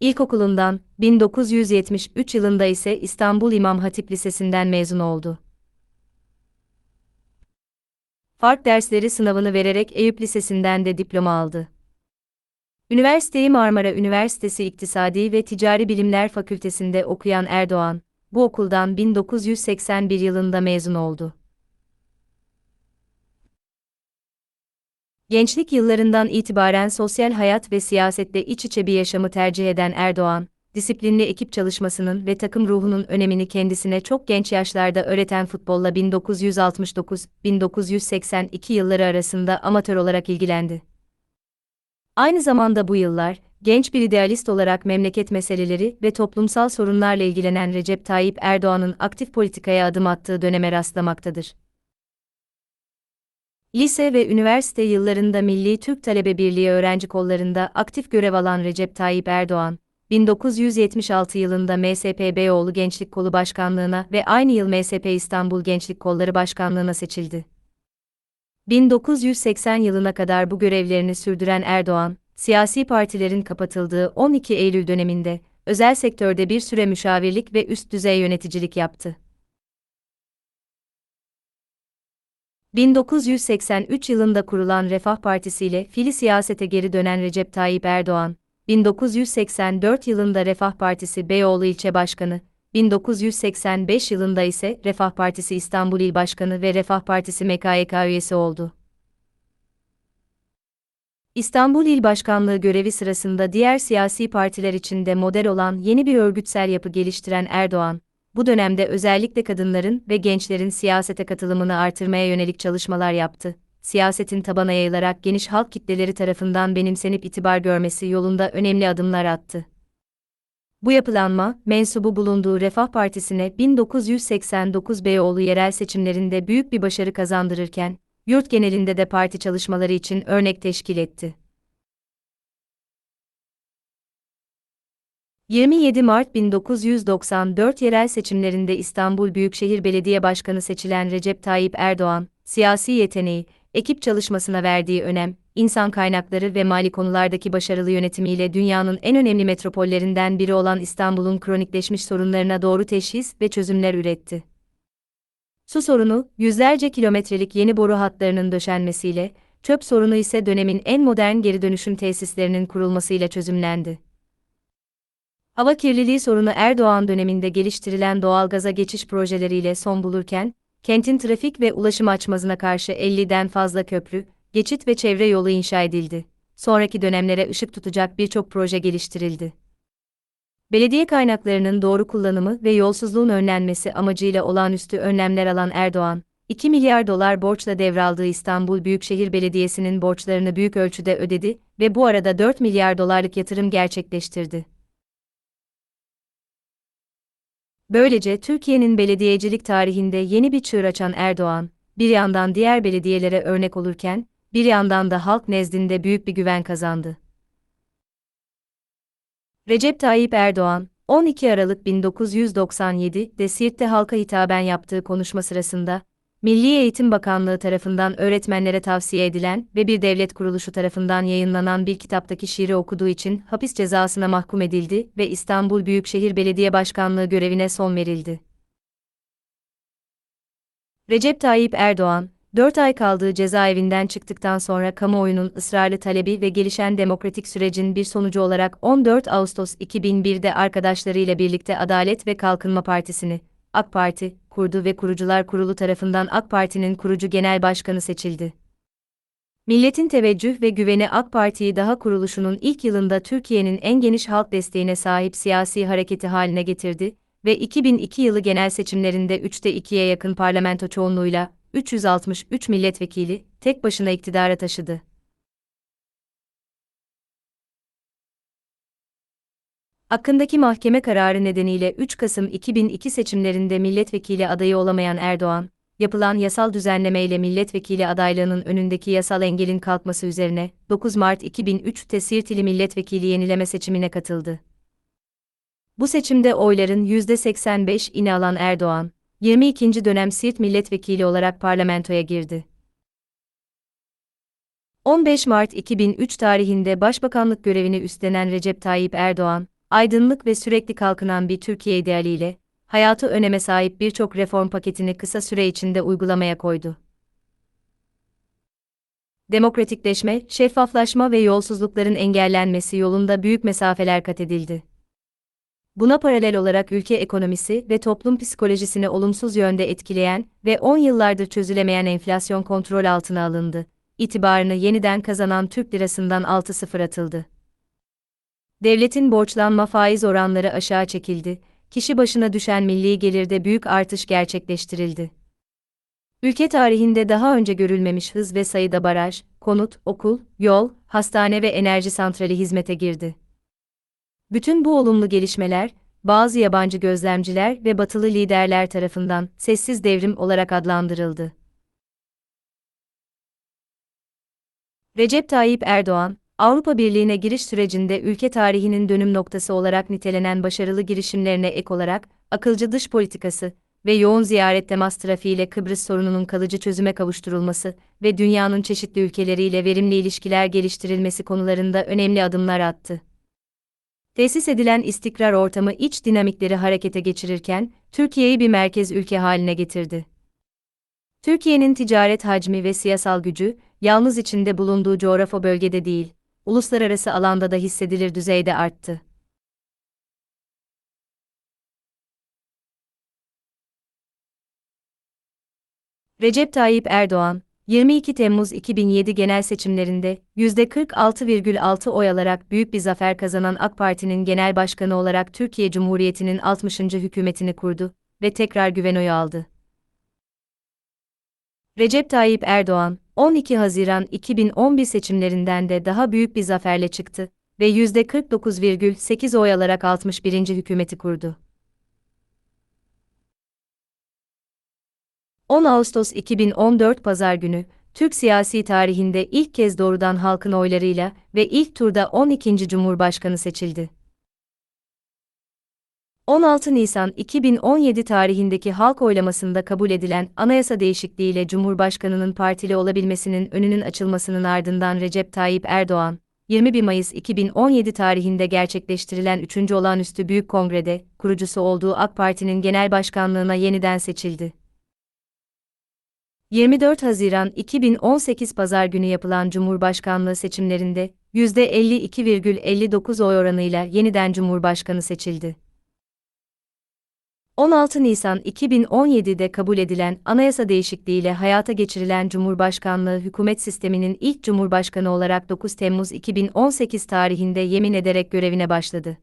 İlkokulundan, 1973 yılında ise İstanbul İmam Hatip Lisesi'nden mezun oldu. Fark dersleri sınavını vererek Eyüp Lisesi'nden de diploma aldı. Üniversiteyi Marmara Üniversitesi İktisadi ve Ticari Bilimler Fakültesinde okuyan Erdoğan, bu okuldan 1981 yılında mezun oldu. Gençlik yıllarından itibaren sosyal hayat ve siyasette iç içe bir yaşamı tercih eden Erdoğan, disiplinli ekip çalışmasının ve takım ruhunun önemini kendisine çok genç yaşlarda öğreten futbolla 1969-1982 yılları arasında amatör olarak ilgilendi. Aynı zamanda bu yıllar, genç bir idealist olarak memleket meseleleri ve toplumsal sorunlarla ilgilenen Recep Tayyip Erdoğan'ın aktif politikaya adım attığı döneme rastlamaktadır. Lise ve üniversite yıllarında Milli Türk Talebe Birliği öğrenci kollarında aktif görev alan Recep Tayyip Erdoğan, 1976 yılında MSP Beyoğlu Gençlik Kolu Başkanlığına ve aynı yıl MSP İstanbul Gençlik Kolları Başkanlığına seçildi. 1980 yılına kadar bu görevlerini sürdüren Erdoğan, siyasi partilerin kapatıldığı 12 Eylül döneminde, özel sektörde bir süre müşavirlik ve üst düzey yöneticilik yaptı. 1983 yılında kurulan Refah Partisi ile fili siyasete geri dönen Recep Tayyip Erdoğan, 1984 yılında Refah Partisi Beyoğlu İlçe Başkanı, 1985 yılında ise Refah Partisi İstanbul İl Başkanı ve Refah Partisi MKYK üyesi oldu. İstanbul İl Başkanlığı görevi sırasında diğer siyasi partiler içinde model olan yeni bir örgütsel yapı geliştiren Erdoğan, bu dönemde özellikle kadınların ve gençlerin siyasete katılımını artırmaya yönelik çalışmalar yaptı. Siyasetin tabana yayılarak geniş halk kitleleri tarafından benimsenip itibar görmesi yolunda önemli adımlar attı. Bu yapılanma, mensubu bulunduğu Refah Partisi'ne 1989 Beyoğlu yerel seçimlerinde büyük bir başarı kazandırırken, yurt genelinde de parti çalışmaları için örnek teşkil etti. 27 Mart 1994 yerel seçimlerinde İstanbul Büyükşehir Belediye Başkanı seçilen Recep Tayyip Erdoğan, siyasi yeteneği, ekip çalışmasına verdiği önem, insan kaynakları ve mali konulardaki başarılı yönetimiyle dünyanın en önemli metropollerinden biri olan İstanbul'un kronikleşmiş sorunlarına doğru teşhis ve çözümler üretti. Su sorunu, yüzlerce kilometrelik yeni boru hatlarının döşenmesiyle, çöp sorunu ise dönemin en modern geri dönüşüm tesislerinin kurulmasıyla çözümlendi. Hava kirliliği sorunu Erdoğan döneminde geliştirilen doğalgaza geçiş projeleriyle son bulurken, kentin trafik ve ulaşım açmazına karşı 50'den fazla köprü, geçit ve çevre yolu inşa edildi. Sonraki dönemlere ışık tutacak birçok proje geliştirildi. Belediye kaynaklarının doğru kullanımı ve yolsuzluğun önlenmesi amacıyla olağanüstü önlemler alan Erdoğan, 2 milyar dolar borçla devraldığı İstanbul Büyükşehir Belediyesi'nin borçlarını büyük ölçüde ödedi ve bu arada 4 milyar dolarlık yatırım gerçekleştirdi. Böylece Türkiye'nin belediyecilik tarihinde yeni bir çığır açan Erdoğan, bir yandan diğer belediyelere örnek olurken, bir yandan da halk nezdinde büyük bir güven kazandı. Recep Tayyip Erdoğan, 12 Aralık 1997'de Siirt'te halka hitaben yaptığı konuşma sırasında, Milli Eğitim Bakanlığı tarafından öğretmenlere tavsiye edilen ve bir devlet kuruluşu tarafından yayınlanan bir kitaptaki şiiri okuduğu için hapis cezasına mahkum edildi ve İstanbul Büyükşehir Belediye Başkanlığı görevine son verildi. Recep Tayyip Erdoğan, 4 ay kaldığı cezaevinden çıktıktan sonra kamuoyunun ısrarlı talebi ve gelişen demokratik sürecin bir sonucu olarak 14 Ağustos 2001'de arkadaşlarıyla birlikte Adalet ve Kalkınma Partisi'ni, AK Parti, kurdu ve Kurucular Kurulu tarafından AK Parti'nin kurucu genel başkanı seçildi. Milletin teveccüh ve güveni AK Parti'yi daha kuruluşunun ilk yılında Türkiye'nin en geniş halk desteğine sahip siyasi hareketi haline getirdi ve 2002 yılı genel seçimlerinde 3'te 2'ye yakın parlamento çoğunluğuyla 363 milletvekili tek başına iktidara taşıdı. Hakkındaki mahkeme kararı nedeniyle 3 Kasım 2002 seçimlerinde milletvekili adayı olamayan Erdoğan, yapılan yasal düzenleme ile milletvekili adaylığının önündeki yasal engelin kalkması üzerine 9 Mart 2003'te Siirt ili milletvekili yenileme seçimine katıldı. Bu seçimde oyların %85 ini alan Erdoğan, 22. dönem Siirt milletvekili olarak parlamentoya girdi. 15 Mart 2003 tarihinde başbakanlık görevini üstlenen Recep Tayyip Erdoğan, aydınlık ve sürekli kalkınan bir Türkiye idealiyle, hayatı öneme sahip birçok reform paketini kısa süre içinde uygulamaya koydu. Demokratikleşme, şeffaflaşma ve yolsuzlukların engellenmesi yolunda büyük mesafeler kat edildi. Buna paralel olarak ülke ekonomisi ve toplum psikolojisini olumsuz yönde etkileyen ve 10 yıllardır çözülemeyen enflasyon kontrol altına alındı. İtibarını yeniden kazanan Türk lirasından 6-0 atıldı. Devletin borçlanma faiz oranları aşağı çekildi, kişi başına düşen milli gelirde büyük artış gerçekleştirildi. Ülke tarihinde daha önce görülmemiş hız ve sayıda baraj, konut, okul, yol, hastane ve enerji santrali hizmete girdi. Bütün bu olumlu gelişmeler, bazı yabancı gözlemciler ve batılı liderler tarafından sessiz devrim olarak adlandırıldı. Recep Tayyip Erdoğan, Avrupa Birliği'ne giriş sürecinde ülke tarihinin dönüm noktası olarak nitelenen başarılı girişimlerine ek olarak, akılcı dış politikası ve yoğun ziyaret temas trafiğiyle Kıbrıs sorununun kalıcı çözüme kavuşturulması ve dünyanın çeşitli ülkeleriyle verimli ilişkiler geliştirilmesi konularında önemli adımlar attı. Tesis edilen istikrar ortamı iç dinamikleri harekete geçirirken, Türkiye'yi bir merkez ülke haline getirdi. Türkiye'nin ticaret hacmi ve siyasal gücü, yalnız içinde bulunduğu coğrafya bölgede değil, uluslararası alanda da hissedilir düzeyde arttı. Recep Tayyip Erdoğan, 22 Temmuz 2007 genel seçimlerinde %46,6 oy alarak büyük bir zafer kazanan AK Parti'nin genel başkanı olarak Türkiye Cumhuriyeti'nin 60. hükümetini kurdu ve tekrar güven oyu aldı. Recep Tayyip Erdoğan, 12 Haziran 2011 seçimlerinden de daha büyük bir zaferle çıktı ve %49,8 oy alarak 61. hükümeti kurdu. 10 Ağustos 2014 Pazar günü, Türk siyasi tarihinde ilk kez doğrudan halkın oylarıyla ve ilk turda 12. Cumhurbaşkanı seçildi. 16 Nisan 2017 tarihindeki halk oylamasında kabul edilen anayasa değişikliğiyle Cumhurbaşkanının partili olabilmesinin önünün açılmasının ardından Recep Tayyip Erdoğan, 21 Mayıs 2017 tarihinde gerçekleştirilen 3. Olağanüstü Büyük Kongrede, kurucusu olduğu AK Parti'nin genel başkanlığına yeniden seçildi. 24 Haziran 2018 Pazar günü yapılan Cumhurbaşkanlığı seçimlerinde %52,59 oy oranıyla yeniden Cumhurbaşkanı seçildi. 16 Nisan 2017'de kabul edilen anayasa değişikliğiyle hayata geçirilen Cumhurbaşkanlığı hükümet sisteminin ilk cumhurbaşkanı olarak 9 Temmuz 2018 tarihinde yemin ederek görevine başladı.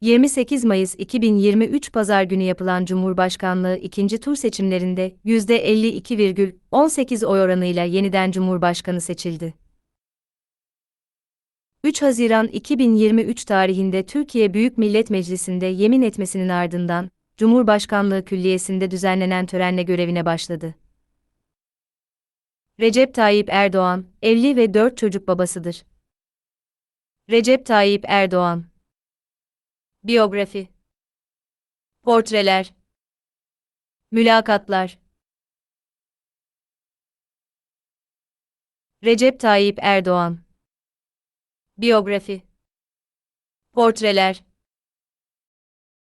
28 Mayıs 2023 Pazar günü yapılan Cumhurbaşkanlığı ikinci tur seçimlerinde %52,18 oy oranıyla yeniden Cumhurbaşkanı seçildi. 3 Haziran 2023 tarihinde Türkiye Büyük Millet Meclisi'nde yemin etmesinin ardından, Cumhurbaşkanlığı Külliyesi'nde düzenlenen törenle görevine başladı. Recep Tayyip Erdoğan, evli ve dört çocuk babasıdır. Recep Tayyip Erdoğan. Biyografi. Portreler. Mülakatlar. Recep Tayyip Erdoğan Biyografi. Portreler